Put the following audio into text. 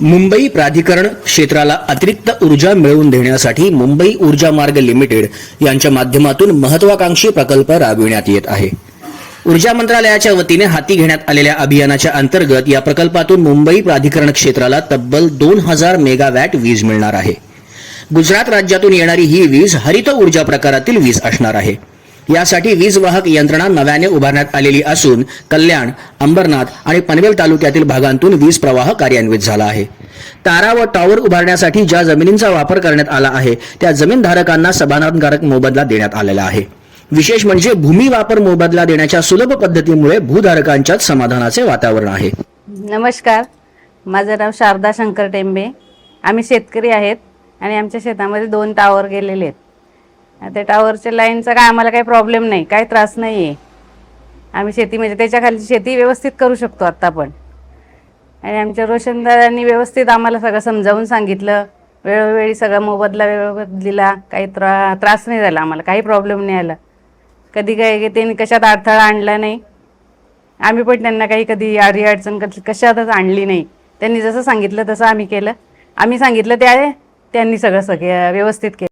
मुंबई प्राधिकरण क्षेत्राला अतिरिक्त ऊर्जा मिळवून देण्यासाठी मुंबई ऊर्जा मार्ग लिमिटेड यांच्या माध्यमातून महत्वाकांक्षी प्रकल्प राबविण्यात येत आहे. ऊर्जा मंत्रालयाच्या वतीने हाती घेण्यात आलेल्या अभियानाच्या अंतर्गत या प्रकल्पातून मुंबई प्राधिकरण क्षेत्राला तब्बल दोन हजार मेगावॅट वीज मिळणार आहे. गुजरात राज्यातून येणारी ही वीज हरित ऊर्जा प्रकारातील वीज असणार आहे. यासाठी वीज वाहक यंत्रणा नव्याने उभारण्यात आलेली असून कल्याण अंबरनाथ आणि पनवेल तालुक्यातील भागांतून वीज प्रवाह कार्यान्वित झाला आहे. तारा व टॉवर उभारण्यासाठी ज्या जमिनींचा वापर करण्यात आला आहे त्या जमीनधारकांना समाधानकारक मोबदला देण्यात आलेला आहे. विशेष म्हणजे भूमी वापर मोबदला देण्याच्या सुलभ पद्धतीमुळे भूधारकांच्यात समाधानाचे वातावरण आहे. नमस्कार. माझं नाव शारदा शंकर टेंबे. आम्ही शेतकरी आहेत आणि आमच्या शेतामध्ये दोन टावर गेलेले आहेत. ते टावरच्या लाईनचा काय आम्हाला काही प्रॉब्लेम नाही काही त्रास नाही आहे आम्ही शेती म्हणजे त्याच्याखाली शेती व्यवस्थित करू शकतो आत्ता पण. आणि आमच्या रोशनदारांनी व्यवस्थित आम्हाला सगळं समजावून सांगितलं. वेळोवेळी सगळा मोबदला वेळोवेळी दिला काही त्रा त्रास नाही झाला आम्हाला काही प्रॉब्लेम नाही आला. कधी काही त्यांनी कशात अडथळा आणला नाही. आम्ही पण त्यांना काही कधी आडी अडचण कशातच आणली नाही. त्यांनी जसं सांगितलं तसं आम्ही केलं. आम्ही सांगितलं त्या त्यांनी सगळं सगळं व्यवस्थित केलं.